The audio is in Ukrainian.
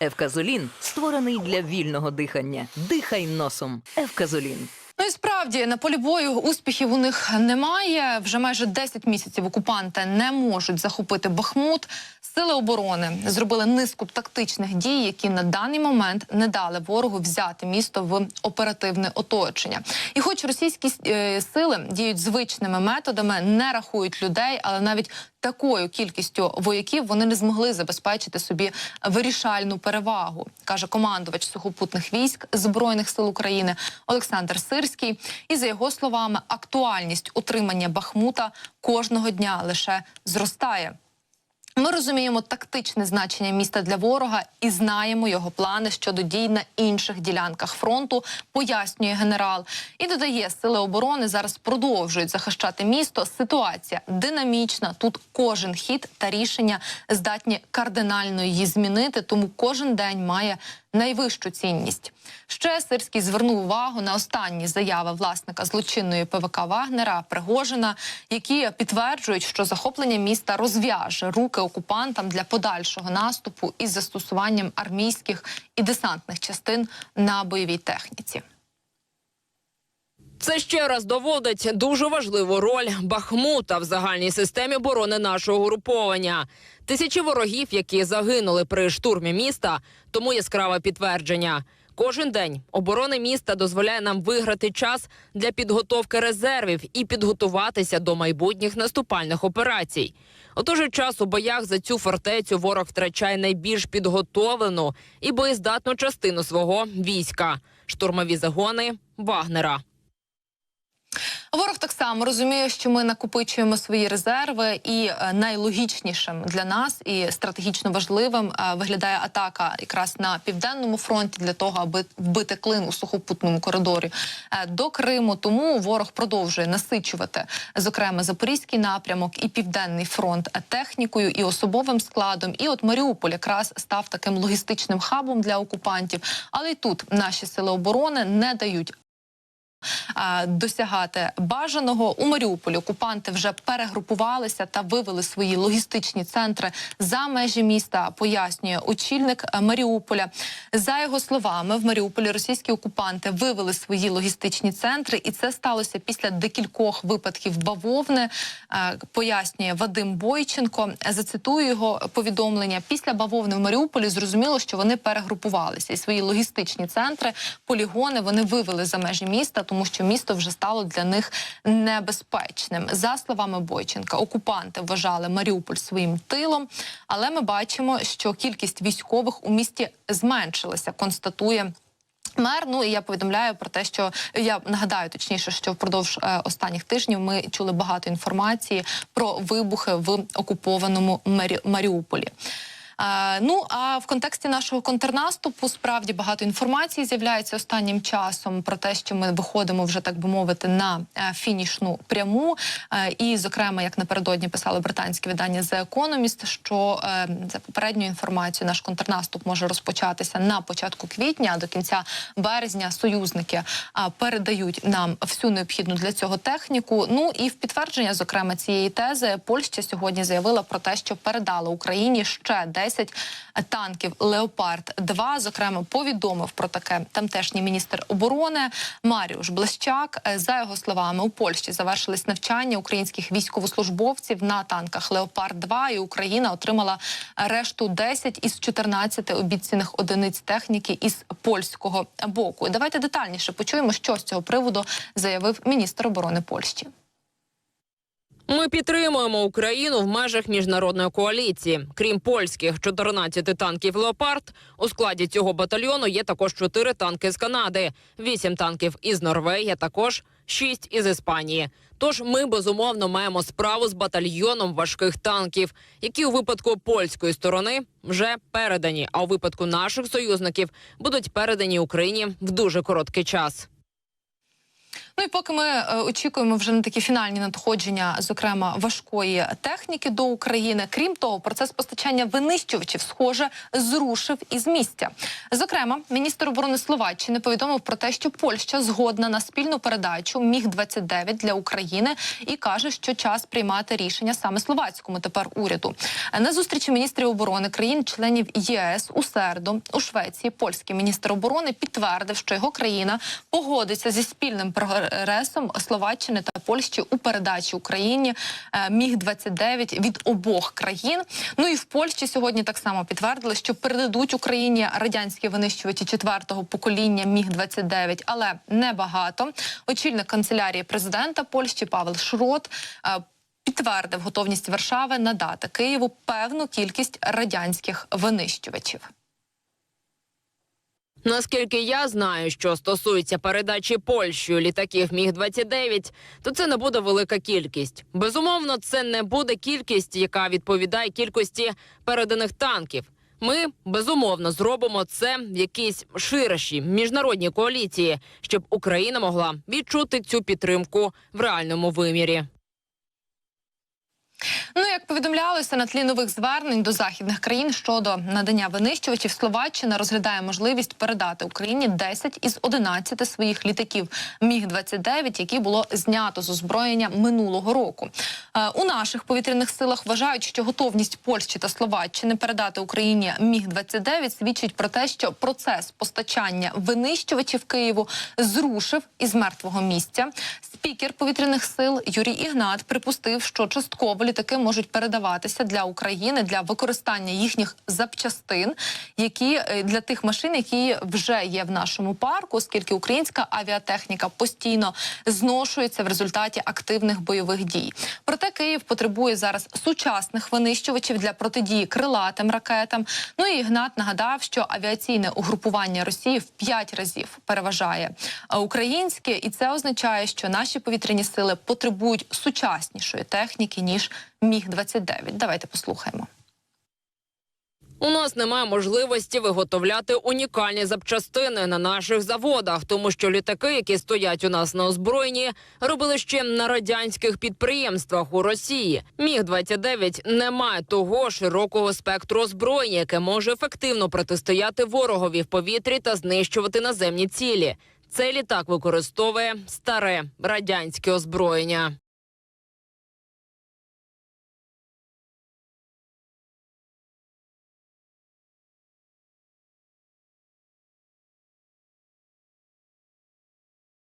Евказолін створений для вільного дихання. Дихай носом. Евказолін. Ну і справді на полі бою успіхів у них немає. Вже майже 10 місяців окупанти не можуть захопити Бахмут. Сили оборони зробили низку тактичних дій, які на даний момент не дали ворогу взяти місто в оперативне оточення. І, хоч російські е, сили діють звичними методами, не рахують людей, але навіть такою кількістю вояків вони не змогли забезпечити собі вирішальну перевагу, каже командувач сухопутних військ збройних сил України Олександр Сирський. І за його словами, актуальність утримання Бахмута кожного дня лише зростає. Ми розуміємо тактичне значення міста для ворога і знаємо його плани щодо дій на інших ділянках фронту, пояснює генерал. І додає, сили оборони зараз продовжують захищати місто. Ситуація динамічна. Тут кожен хід та рішення здатні кардинально її змінити, тому кожен день має найвищу цінність. Ще Сирський звернув увагу на останні заяви власника злочинної ПВК Вагнера Пригожина, які підтверджують, що захоплення міста розв'яже руки окупантам для подальшого наступу із застосуванням армійських і десантних частин на бойовій техніці. Це ще раз доводить дуже важливу роль Бахмута в загальній системі оборони нашого угруповання. Тисячі ворогів, які загинули при штурмі міста, тому яскраве підтвердження. Кожен день оборони міста дозволяє нам виграти час для підготовки резервів і підготуватися до майбутніх наступальних операцій. Отож, час у боях за цю фортецю ворог втрачає найбільш підготовлену і боєздатну частину свого війська штурмові загони Вагнера. Ворог так само розуміє, що ми накопичуємо свої резерви, і е, найлогічнішим для нас і стратегічно важливим е, виглядає атака якраз на південному фронті для того, аби вбити клин у сухопутному коридорі е, до Криму. Тому ворог продовжує насичувати, зокрема, запорізький напрямок і південний фронт технікою і особовим складом. І от Маріуполь якраз став таким логістичним хабом для окупантів. Але й тут наші сили оборони не дають досягати бажаного у Маріуполі. Окупанти вже перегрупувалися та вивели свої логістичні центри за межі міста. Пояснює очільник е, Маріуполя. За його словами, в Маріуполі російські окупанти вивели свої логістичні центри, і це сталося після декількох випадків бавовни. Е, Пояснює Вадим Бойченко. Зацитую його повідомлення. Після бавовни в Маріуполі зрозуміло, що вони перегрупувалися і свої логістичні центри, полігони вони вивели за межі міста, тому що місто вже стало для них небезпечним. За словами Бойченка, окупанти вважали Маріуполь своїм тилом, але ми бачимо, що кількість військових у місті зменшилася. Констатує. Мер, ну і я повідомляю про те, що я нагадаю точніше, що впродовж е, останніх тижнів ми чули багато інформації про вибухи в окупованому Марі... Маріуполі. Ну а в контексті нашого контрнаступу справді багато інформації з'являється останнім часом про те, що ми виходимо вже так би мовити на е, фінішну пряму. Е, і, зокрема, як напередодні писало британське видання The Economist, що е, за попередньою інформацією наш контрнаступ може розпочатися на початку квітня, а до кінця березня союзники передають нам всю необхідну для цього техніку. Ну і в підтвердження, зокрема, цієї тези, Польща сьогодні заявила про те, що передала Україні ще 10 танків Леопард 2 Зокрема, повідомив про таке тамтешній міністр оборони Маріуш Блещак. Е, За його словами, у Польщі завершились навчання українських військовослужбовців на танках Леопард 2 і Україна отримала решту 10 із 14 обіцяних одиниць техніки із польського боку. Давайте детальніше почуємо, що з цього приводу заявив міністр оборони Польщі. Ми підтримуємо Україну в межах міжнародної коаліції. Крім польських 14 танків Леопард, у складі цього батальйону є також 4 танки з Канади, 8 танків із Норвегії, також 6 із Іспанії. Тож ми безумовно маємо справу з батальйоном важких танків, які у випадку польської сторони вже передані. А у випадку наших союзників будуть передані Україні в дуже короткий час. Ну і поки ми е, очікуємо вже на такі фінальні надходження, зокрема важкої техніки до України. Крім того, процес постачання винищувачів, схоже, зрушив із місця. Зокрема, міністр оборони Словаччини повідомив про те, що Польща згодна на спільну передачу міг 29 для України і каже, що час приймати рішення саме словацькому тепер уряду. На зустрічі міністрів оборони країн-членів ЄС у середу у Швеції польський міністр оборони підтвердив, що його країна погодиться зі спільним прогресом Словаччини та Польщі у передачі Україні е, міг 29 від обох країн. Ну і в Польщі сьогодні так само підтвердили, що передадуть Україні радянські винищувачі четвертого покоління міг 29 але небагато. Очільник канцелярії президента Польщі Павел Шрот. е, Підтвердив готовність Варшави надати Києву певну кількість радянських винищувачів. Наскільки я знаю, що стосується передачі Польщею літаків міг 29 то це не буде велика кількість. Безумовно, це не буде кількість, яка відповідає кількості переданих танків. Ми безумовно зробимо це в якійсь ширшій міжнародній коаліції, щоб Україна могла відчути цю підтримку в реальному вимірі. Ну як повідомлялося на тлі нових звернень до західних країн щодо надання винищувачів, Словаччина розглядає можливість передати Україні 10 із 11 своїх літаків міг 29 які було знято з озброєння минулого року. Е, у наших повітряних силах вважають, що готовність Польщі та Словаччини передати Україні міг 29 свідчить про те, що процес постачання винищувачів Києву зрушив із мертвого місця. Спікер повітряних сил Юрій Ігнат припустив, що частково літаки можуть передаватися для України для використання їхніх запчастин, які е, для тих машин, які вже є в нашому парку, оскільки українська авіатехніка постійно зношується в результаті активних бойових дій. Проте Київ потребує зараз сучасних винищувачів для протидії крилатим ракетам. Ну і Ігнат нагадав, що авіаційне угрупування Росії в п'ять разів переважає українське, і це означає, що наші повітряні сили потребують сучаснішої техніки ніж міг 29 Давайте послухаємо. У нас немає можливості виготовляти унікальні запчастини на наших заводах, тому що літаки, які стоять у нас на озброєнні, робили ще на радянських підприємствах у Росії. Міг 29 не має того широкого спектру озброєння, яке може ефективно протистояти ворогові в повітрі та знищувати наземні цілі. Цей літак використовує старе радянське озброєння.